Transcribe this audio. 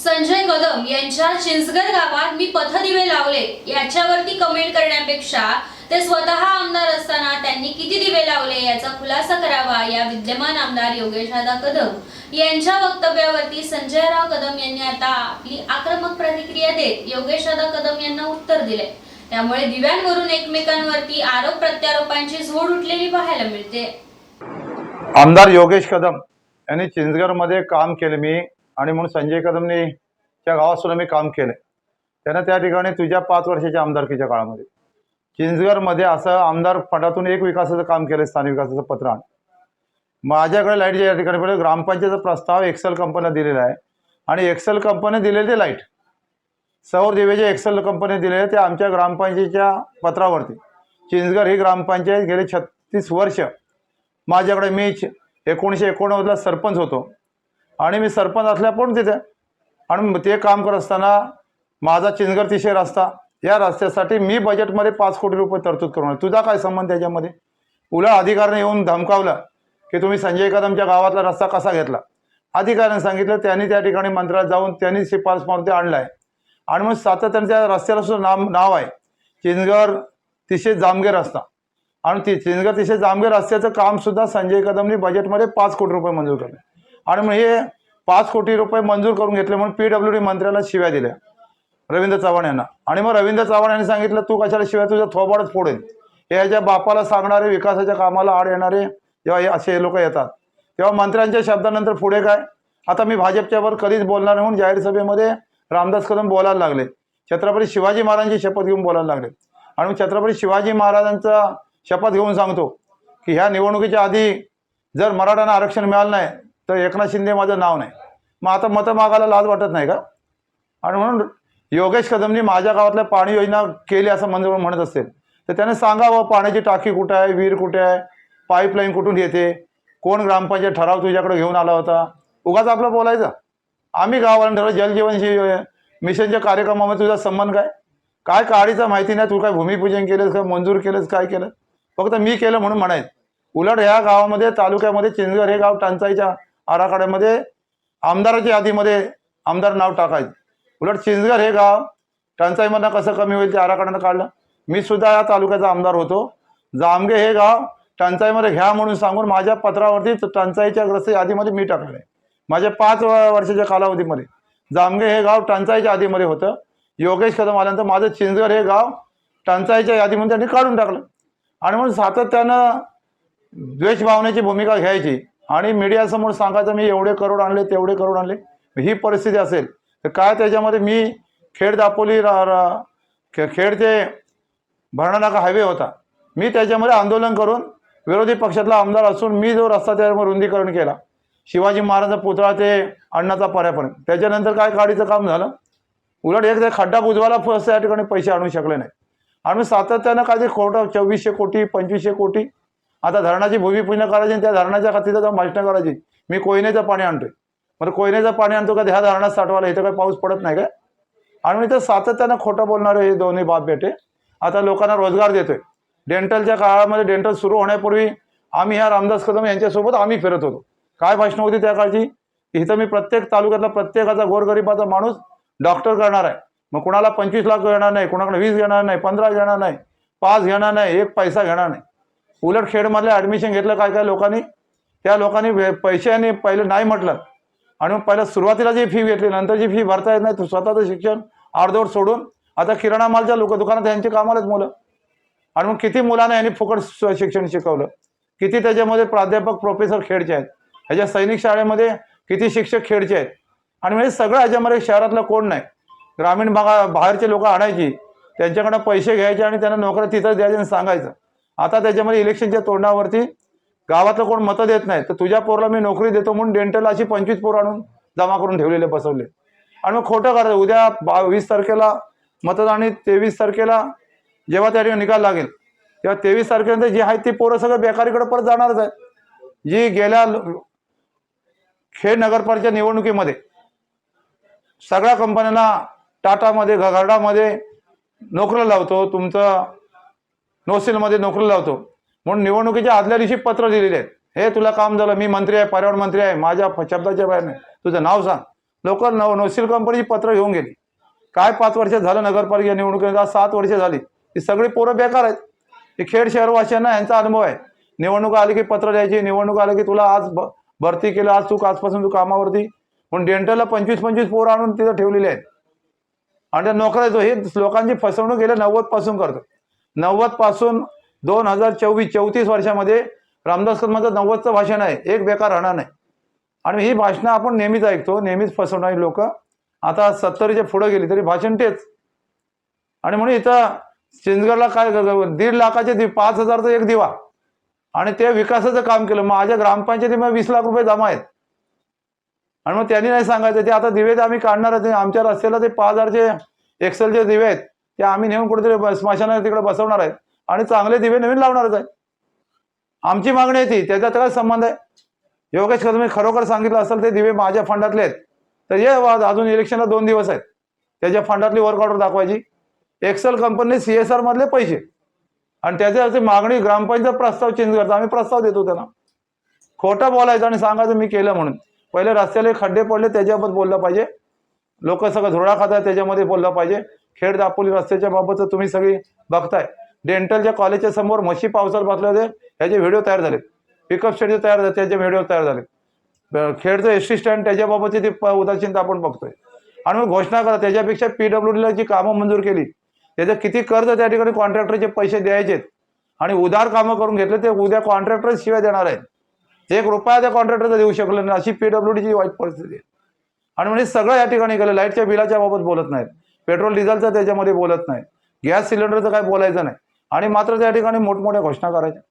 संजय कदम यांच्या चिंचगर गावात मी पथदिवे लावले. याच्यावरती कमेंट करण्यापेक्षा ते स्वतः आमदार असताना त्यांनी किती दिवे लावले याचा खुलासा करावा या विद्यमान आमदार योगेश दादा कदम यांच्या वक्तव्यावरती संजयराव कदम यांनी आता आपली आक्रमक प्रतिक्रिया देत योगेश दादा कदम यांना उत्तर दिले. त्यामुळे दिव्यांवरून एकमेकांवरती आरोप प्रत्यारोपांची झोड उठलेली पाहायला मिळते. आमदार योगेश कदम यांनी चिंचगडमध्ये काम केले. मी आणि म्हणून संजय कदमने त्या गावात सुद्धा मी काम केलं त्यानं त्या ठिकाणी तुझ्या पाच वर्षाच्या आमदारकीच्या काळामध्ये चिंचगडमध्ये असं आमदार फंडातून एक विकासाचं काम केलं स्थानिक विकासाचं पत्र आण. माझ्याकडे लाईटच्या या ठिकाणी पडलं ग्रामपंचायतचा प्रस्ताव एक्सेल कंपनीला दिलेला आहे. आणि एक्सेल कंपनी दिलेले ते लाइट. सौर दिवेचे एक्सेल कंपनी दिलेले ते आमच्या ग्रामपंचायतीच्या पत्रावरती. चिंचगड ही ग्रामपंचायत गेले छत्तीस वर्ष. माझ्याकडे मी एकोणीसशे एकोणनव्वदला सरपंच होतो. आणि मी सरपंच असल्या पण तिथे. आणि मग ते काम करत असताना माझा चिंचगड तिशे रस्ता या रस्त्यासाठी मी बजेटमध्ये पाच कोटी रुपये तरतूद करून तुझा काय संबंध त्याच्यामध्ये उलट अधिकाऱ्याने येऊन धमकावलं की तुम्ही संजय कदमच्या गावातला रस्ता कसा घेतला? अधिकाऱ्याने सांगितलं त्यांनी त्या ठिकाणी मंत्रालयात जाऊन त्यांनी शिफारस मारून ते आणलं आहे आणि मग सातत्याने त्या रस्त्याला सुद्धा नाव नाव आहे. चिंचगड तिशे जामगे रस्ता. आणि ती चिंचगड तिशे जामगे रस्त्याचं कामसुद्धा संजय कदमनी बजेटमध्ये पाच कोटी रुपये मंजूर केले. आणि मग हे पाच कोटी रुपये मंजूर करून घेतले म्हणून पी डब्ल्यू डी मंत्र्याला शिव्या दिल्या. रवींद्र चव्हाण यांना. आणि मग रवींद्र चव्हाण यांनी सांगितलं तू कशाला शिवाय? तुझ्या थोबाडच फोडेल. याच्या बापाला सांगणारे विकासाच्या कामाला आड येणारे जेव्हा हे असे लोक येतात तेव्हा मंत्र्यांच्या शब्दानंतर पुढे काय? आता मी भाजपच्यावर कधीच बोलणार म्हणून जाहीर सभेमध्ये रामदास कदम बोलायला लागले. छत्रपती शिवाजी महाराजांची शपथ घेऊन बोलायला लागले. आणि छत्रपती शिवाजी महाराजांचा शपथ घेऊन सांगतो की ह्या निवडणुकीच्या आधी जर मराठ्यांना आरक्षण मिळालं नाही तर एकनाथ शिंदे माझं नाव नाही. मग आता मतं मागायला लाज वाटत नाही का? आणि म्हणून योगेश कदमनी माझ्या गावातल्या पाणी योजना केली असं मंत्र म्हणत असेल तर त्याने सांगावं पाण्याची टाकी कुठे आहे विहीर कुठे आहे पाईपलाईन कुठून येते कोण ग्रामपंचायत ठराव तुझ्याकडे घेऊन आला होता? उगाच आपलं बोलायचं. आम्ही गावाला ठरवलं जलजीवनशी मिशनच्या कार्यक्रमामध्ये तुझा संबंध काय? काय काळीचं माहिती नाही तू काय भूमिपूजन केलंस काय मंजूर केलंस काय केलं? फक्त मी केलं म्हणून म्हणायचं. उलट ह्या गावामध्ये तालुक्यामध्ये चिंचगड हे गाव टंचाईच्या आराखड्यामध्ये आमदाराच्या यादीमध्ये आमदार नाव टाकायचं. उलट चिंचगर हे गाव टंचाईमधनं कसं कमी होईल ते आराखड्यानं काढलं. मी सुद्धा या तालुक्याचा आमदार होतो. जामगे हे गाव टंचाईमध्ये घ्या म्हणून सांगून माझ्या पत्रावरती टंचाईच्या ग्रस्त यादीमध्ये मी टाकलं आहे. माझ्या पाच वर्षाच्या कालावधीमध्ये. जामगे हे गाव टंचाईच्या यादीमध्ये होतं. योगेश कदम आल्यानंतर माझं चिंचगर हे गाव टंचाईच्या यादीमध्ये त्यांनी काढून टाकलं. आणि म्हणून सातत्यानं द्वेषभावनेची भूमिका घ्यायची. आणि मीडियासमोर सांगायचं मी एवढे करोड आणले तेवढे करोड आणले. ही परिस्थिती असेल तर काय त्याच्यामध्ये मी खेड दापोली रा- रा- खे- खेड ते भरणानाका हायवे होता मी त्याच्यामध्ये आंदोलन करून विरोधी पक्षातला आमदार असून मी जो रस्ता त्याच्यावर रुंदीकरण केला शिवाजी महाराजांचा पुतळा ते अण्णाचा पर्यापर्यंत त्याच्यानंतर काय गाडीचं काम झालं? उलट एक खड्डा बुजवायला फक्त या ठिकाणी पैसे आणू शकले नाही आणि सातत्यानं काय ते खोटं चोवीसशे कोटी पंचवीसशे कोटी आता धरणाची भूमिपूजन करायची आणि त्या धरणाच्या खातीला जाऊन भाषणं करायची. मी कोयनेचं पाणी आणतोय. मग कोयनेचं पाणी आणतो का? ह्या धरणात साठवायला इथं काही पाऊस पडत नाही काय? आणि मी तर सातत्यानं खोटं बोलणारे हे दोन्ही बाप बेटे. आता लोकांना रोजगार देतोय. डेंटलच्या काळामध्ये डेंटल सुरू होण्यापूर्वी आम्ही ह्या रामदास कदम यांच्यासोबत आम्ही फिरत होतो. काय भाषणं होती त्या काळची? इथं मी प्रत्येक तालुक्यातला प्रत्येकाचा गोरगरिबाचा माणूस डॉक्टर करणार आहे. मग कुणाला पंचवीस लाख घेणार नाही कुणाकडे वीस घेणार नाही पंधरा घेणार नाही पाच घेणार नाही एक पैसा घेणार नाही. उलट खेडमधलं ॲडमिशन घेतलं काय काय लोकांनी? त्या लोकांनी वे- पैशाने पहिले नाही म्हटलं. आणि मग पहिलं सुरुवातीला जी फी घेतली नंतर जी फी भरता येत नाही स्वतःचं शिक्षण अर्धवट सोडून आता किराणा मालच्या लोक दुकानात यांची कामालाच मुलं. आणि मग किती मुलांना यांनी फुकट शिक्षण शिकवलं? किती त्याच्यामध्ये प्राध्यापक प्रोफेसर खेडचे आहेत? ह्याच्या सैनिक शाळेमध्ये किती शिक्षक खेडचे आहेत? आणि म्हणजे सगळं ह्याच्यामध्ये शहरातलं कोण नाही? ग्रामीण भागा बाहेरचे लोक आणायची त्यांच्याकडनं पैसे घ्यायचे आणि त्यांना नोकऱ्या तिथंच द्यायचे आणि सांगायचं. आता त्याच्यामध्ये इलेक्शनच्या तोंडावरती गावातलं कोण मतं देत नाही तर तुझ्या पोराला मी नोकरी देतो म्हणून डेंटल अशी पंचवीस पोरं आणून जमा करून ठेवलेले बसवले. आणि मग खोटं करायचं उद्या बा वीस तारखेला मतदान आणि तेवीस तारखेला जेव्हा त्या ठिकाणी निकाल लागेल तेव्हा तेवीस तारखेनंतर जी आहेत ती पोरं सगळं बेकारीकडे परत जाणारच आहे जी गेल्या खेड नगरपालिका निवडणुकीमध्ये सगळ्या कंपन्यांना टाटामध्ये घगाडामध्ये नोकऱ्या लावतो. तुमचं नोसेलमध्ये नोकरी लावतो. म्हणून निवडणुकीच्या आदल्या दिवशी पत्र दिलेले आहेत. हे तुला काम झालं मी मंत्री आहे पर्यावरण मंत्री आहे माझ्या शब्दाच्या बाहेर नाही. तुझं नाव सांग. लोक नव नोसील कंपनीची पत्र घेऊन गेली. काय पाच वर्ष झालं नगरपालिका निवडणुकीत आज सात वर्ष झाली. ही सगळी पोरं बेकार आहेत. हे खेड शहरवासियांना यांचा अनुभव आहे. निवडणूक आली की पत्र द्यायची निवडणूक आली की तुला आज भरती केलं आज तू आजपासून तू कामावरती. म्हणून डेंटलला पंचवीस पंचवीस पोरं आणून तिथं ठेवलेले आहेत. आणि त्या नोकऱ्याचं हे लोकांची फसवणूक गेल्या नव्वदपासून करतो. नव्वदपासून दोन हजार चोवीस चौतीस वर्षामध्ये रामदास कदमाचं नव्वदचं भाषण आहे. एक बेकार राहणार नाही. आणि ही भाषणं आपण नेहमीच ऐकतो नेहमीच फसवणारी लोक. आता सत्तरीच्या पुढे गेली तरी भाषण तेच. आणि म्हणून इथं चिंचगडला काय दीड लाखाचे दि पाच हजारचा एक दिवा. आणि ते विकासाचं काम केलं. माझ्या ग्रामपंचायतीमध्ये वीस लाख रुपये जमा आहेत. आणि मग त्यांनी नाही सांगायचं ते आता दिवे आम्ही काढणार आहेत आमच्या रस्त्याला ते पाच हजारचे एक्सेलचे दिवे आहेत. ते आम्ही नेऊन कुठेतरी स्मशानात तिकडे बसवणार आहेत आणि चांगले दिवे नवीन लावणारच आहे. आमची मागणी आहे ती त्याचा काय संबंध आहे. योगेश कदम खरोखर सांगितलं असेल ते दिवे माझ्या फंडातले आहेत. तर ये वा- अजून इलेक्शनला दोन दिवस आहेत. त्याच्या फंडातली वर्क ऑर्डर दाखवायची. एक्सेल कंपनीने सी एस आर मधले पैसे. आणि त्याच्या मागणी ग्रामपंचायत प्रस्ताव चेंज करतो आम्ही प्रस्ताव देतो त्यांना. खोटं बोलायचं आणि सांगायचं मी केलं म्हणून. पहिले रस्त्याला खड्डे पडले त्याच्याबद्दल बोललं पाहिजे. लोक सगळं धुरळा खातात त्याच्यामध्ये बोललं पाहिजे. खेड दापोली रस्त्याच्या बाबतचं तुम्ही सगळी बघताय. डेंटलच्या कॉलेजच्या समोर म्हशी पावसाला बसले होते ह्याचे व्हिडिओ तयार झालेत. पिकअप स्टेडचे तयार झाले त्याचे व्हिडिओ तयार झाले ब- खेडचं एस टी स्टँड त्याच्याबाबतची ती प- उदासीनता आपण बघतोय. आणि मग घोषणा करा त्याच्यापेक्षा पी डब्ल्यू डीला जी कामं मंजूर केली त्याचं किती कर्ज त्या ठिकाणी कॉन्ट्रॅक्टरचे पैसे द्यायचेत आणि उधार कामं करून घेतले ते उद्या कॉन्ट्रॅक्टर शिवाय देणार आहेत. एक रुपया त्या कॉन्ट्रॅक्टरचा देऊ शकले नाही अशी पी डब्ल्यू डीची वाईट परिस्थिती आहे. आणि म्हणजे सगळं या ठिकाणी केलं लाईटच्या बिलाच्या बाबत बोलत नाहीत. पेट्रोल डिझेलचं त्याच्यामध्ये बोलत नाही. गॅस सिलेंडरचं काय बोलायचं नाही. आणि मात्र त्या ठिकाणी मोठमोठ्या घोषणा करायच्या.